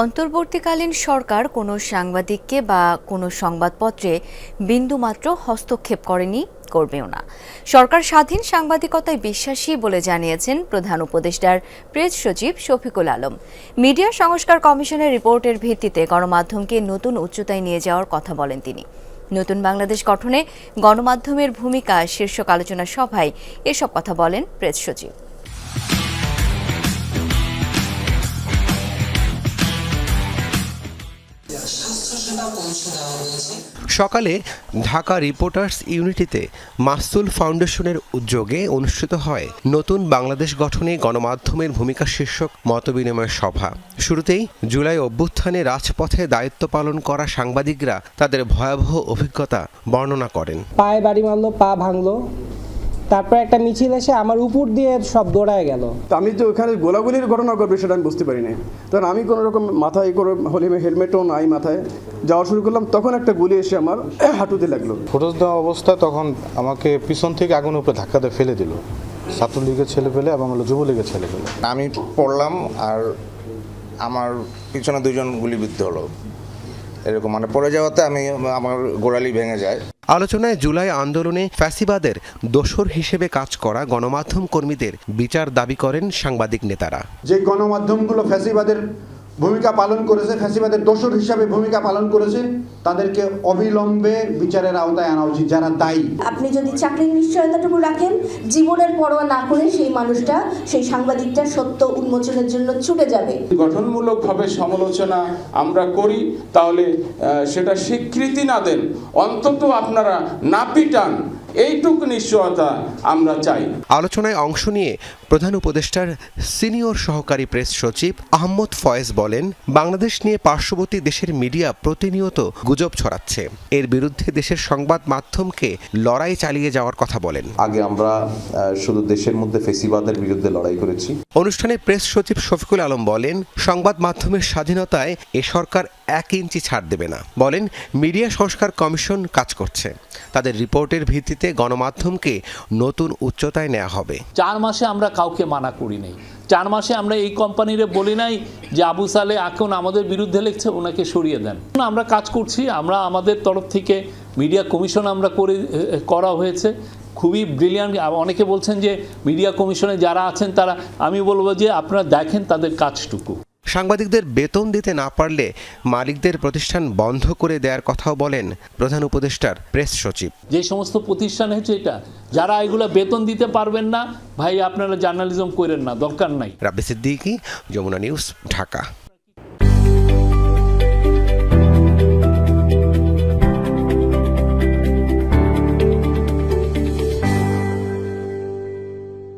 অন্তর্বর্তীকালীন সরকার কোনো সাংবাদিককে বা কোনো সংবাদপত্রে বিন্দুমাত্র হস্তক্ষেপ করেনি, করবেও না। সরকার স্বাধীন সাংবাদিকতায় বিশ্বাসী বলে জানিয়েছেন প্রধান উপদেষ্টার প্রেস সচিব শফিকুল আলম। মিডিয়া সংস্কার কমিশনের রিপোর্টের ভিত্তিতে গণমাধ্যমকে নতুন উচ্চতায় নিয়ে যাওয়ার কথা বলেন তিনি। নতুন বাংলাদেশ গঠনে গণমাধ্যমের ভূমিকা শীর্ষক আলোচনা সভায় এসব কথা বলেন প্রেস সচিব। সকালে ঢাকা রিপোর্টার্স ইউনিটিতে মাসুল ফাউন্ডেশনের উদ্যোগে অনুষ্ঠিত হয় নতুন বাংলাদেশ গঠনে গণমাধ্যমের ভূমিকা শীর্ষক মতবিনিময় সভা। শুরুতেই জুলাই অভ্যুত্থানে রাজপথে দায়িত্ব পালন করা সাংবাদিকরা তাদের ভয়াবহ অভিজ্ঞতা বর্ণনা করেন। পায়ে বাড়ি মারলো, পা ভাঙলো তারপর একটা মিছিল এসে আমার উপর দিয়ে সব দৌড়ায় গেল। তো আমি তো ওখানে গোলাগুলির ঘটনা ঘটবে সেটা আমি বুঝতে পারি না তখন আমি কোনো রকম মাথায় করে হলে হেলমেটও নাই মাথায়। যাওয়া শুরু করলাম তখন একটা গুলি এসে আমার হাঁটুতে লাগল। ফুটেজ দেওয়া অবস্থায় তখন আমাকে পিছন থেকে আগুনের উপরে ধাক্কা দিয়ে ফেলে দিল। ছাত্রলীগের ছেলে পেলে এবং হলো যুবলীগের ছেলে পেলে আমি পড়লাম আর আমার পিছনে দুজন গুলিবিদ্ধ হলো। এরকম মানে পড়ে যাওয়াতে আমি আমার গোড়ালি ভেঙে যায়। আলোচনায় জুলাই আন্দোলনে ফ্যাসিবাদের দোসর হিসেবে কাজ করা গণমাধ্যম কর্মীদের বিচার দাবি করেন সাংবাদিক নেতারা। যে গণমাধ্যমগুলো ফ্যাসিবাদের ভূমিকা পালন করেছে ফ্যাসিবাদের দোষর হিসাবে ভূমিকা পালন করেছে তাদেরকে অবিলম্বে বিচারের আওতায় আনা উচিত যারা দায়ী। আপনি যদি চাকরির নিশ্চয়তাটুকু রাখেন জীবনের পরোয়া না করে সেই মানুষটা সেই সাংবাদিকটা সত্য উন্মোচনের জন্য ছুটে যাবে। গঠনমূলকভাবে সমালোচনা আমরা করি তাহলে সেটা স্বীকৃতি না দেন অন্তত আপনারা না পিটান এইটুকু নিশ্চয়তা আমরা চাই। আলোচনায় অংশ নিয়ে প্রধান উপদেষ্টার সিনিয়র সহকারী প্রেস সচিব আহমদ ফয়েজ বলেন বাংলাদেশ নিয়ে পার্শ্ববর্তী দেশের মিডিয়া প্রতিনিয়ত গুজব ছড়াচ্ছে। এর বিরুদ্ধে দেশের সংবাদ মাধ্যমকে লড়াই চালিয়ে যাওয়ার কথা বলেন। আগে আমরা আহ, শুধু দেশের মধ্যে ফেসিবাদের বিরুদ্ধে লড়াই করেছি। অনুষ্ঠানে প্রেস সচিব শফিকুল আলম বলেন সংবাদ মাধ্যমের স্বাধীনতায় এ সরকার এক ইঞ্চি ছাড় দেবে না। বলেন মিডিয়া সংস্কার কমিশন কাজ করছে। তাদের রিপোর্টের ভিত্তিতে গণমাধ্যমকে নতুন উচ্চতায় নেওয়া হবে। চার মাসে আমরা কাউকে মানা করি নাই। চার মাসে আমরা এই কোম্পানিরে বলি নাই যে আবু সালে এখন আমাদের বিরুদ্ধে লিখছে, ওনাকে সরিয়ে দেন। আমরা কাজ করছি, আমরা আমাদের তরফ থেকে মিডিয়া কমিশন আমরা করে করা হয়েছে। খুবই ব্রিলিয়ান্ট অনেকে বলছেন যে মিডিয়া কমিশনে যারা আছেন তারা, আমি বলব যে আপনারা দেখেন তাদের কাজটুকু। সাংবাদিকদের বেতন দিতে না পারলে মালিকদের প্রতিষ্ঠান বন্ধ করে দেওয়ার কথাও বলেন প্রধান উপদেষ্টার প্রেস সচিব। যে সমস্ত প্রতিষ্ঠান হয়েছে এটা যারা এগুলো বেতন দিতে পারবেন না ভাই আপনারা জার্নালিজম করেন না দরকার নাই। রাব্বি সিদ্দিকি যমুনা নিউজ ঢাকা।